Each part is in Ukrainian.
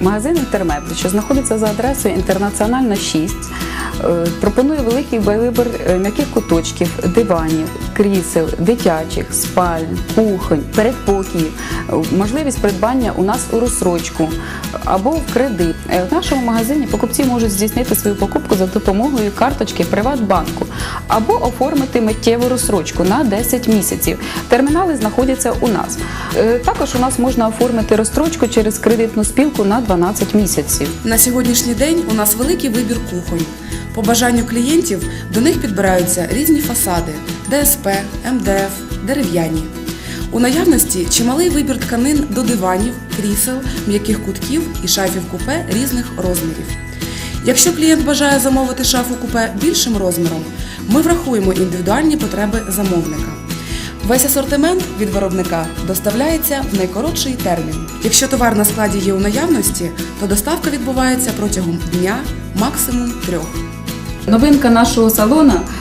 Магазин Інтермеблі, що знаходиться за адресою Інтернаціональна 6, е, пропонує великий вибір е, м'яких куточків, диванів, крісел, дитячих, спальн, кухонь, передпокіїв, е, можливість придбання у нас у розсрочку або в кредит. Е, В нашому магазині покупці можуть здійснити свою покупку за допомогою карточки Приватбанку або оформити миттєву розсрочку на 10 місяців. Термінали знаходяться у нас. Е, Також у нас можна оформити розстрочку через кредитну спілку на 12 місяців. На сьогоднішній день у нас великий вибір кухонь. По бажанню клієнтів до них підбираються різні фасади ДСП, МДФ, дерев'яні. У наявності чималий вибір тканин до диванів, крісел, м'яких кутків і шафів купе різних розмірів. Якщо клієнт бажає замовити шафу купе більшим розміром, ми врахуємо індивідуальні потреби замовника. Весь асортимент від виробника доставляється в найкоротший термін. Якщо товар на складі є у наявності, то доставка відбувається протягом дня, максимум трьох. Новинка нашого салону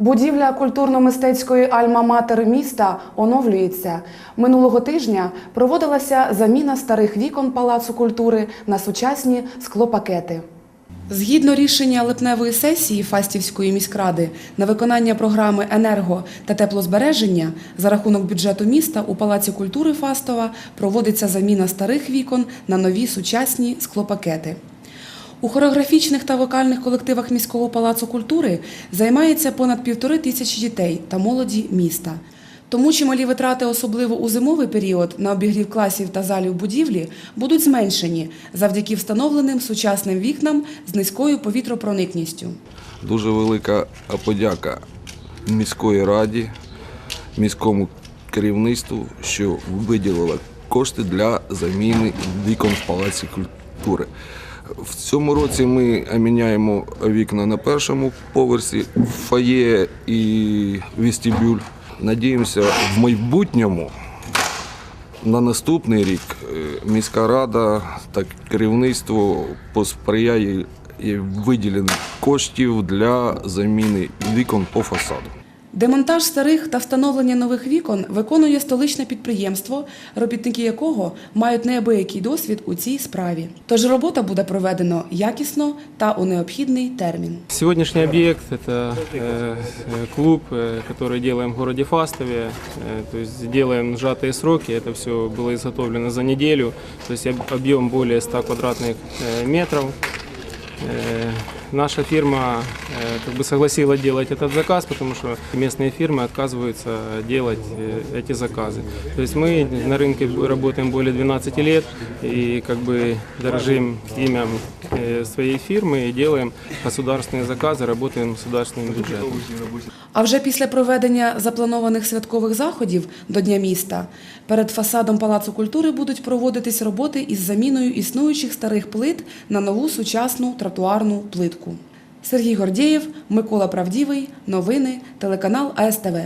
Будівля культурно-мистецької альма-матер міста оновлюється. Минулого тижня проводилася заміна старих вікон Палацу культури на сучасні склопакети. Згідно рішення липневої сесії Фастівської міськради на виконання програми енерго та теплозбереження за рахунок бюджету міста у Палаці культури Фастова проводиться заміна старих вікон на нові сучасні склопакети. У хореографічних та вокальних колективах міського палацу культури займається понад півтори тисячі дітей та молоді міста. Тому чималі витрати, особливо у зимовий період, на обігрів класів та залів будівлі будуть зменшені завдяки встановленим сучасним вікнам з низькою повітропроникністю. Дуже велика подяка міської раді, міському керівництву, що виділило кошти для заміни вікон в Палаці культури. В цьому році ми міняємо вікна на першому поверсі, фоє і вестибюль. Надіємося, в майбутньому на наступний рік е, міська рада та керівництво посприяє виділенню коштів для заміни вікон по фасаду. Демонтаж старих та встановлення нових вікон виконує столичне підприємство, робітники якого мають неабиякий досвід у цій справі. Тож робота буде проведено якісно та у необхідний термін. Сегодняшний объект – это э, э, клуб, э, который делаем в городе Фастове. Э, То есть делаем сжатые сроки. Это все было изготовлено за неделю. То есть об- объем более 100 квадратных э, метров. Э, Наша фирма э, как бы согласила делать этот заказ, потому что местные фирмы отказываются делать э, эти заказы. То есть мы на рынке работаем более 12 лет и как бы дорожим именем э, своей фирмы и делаем государственные заказы, работаем с государственным бюджетом. А вже після проведення запланованих святкових заходів до Дня міста перед фасадом Палацу культури будуть проводитись роботи із заміною існуючих старих плит на нову сучасну тротуарну плитку. Сергій Гордієв, Микола Правдівий, новини, телеканал АСТВ.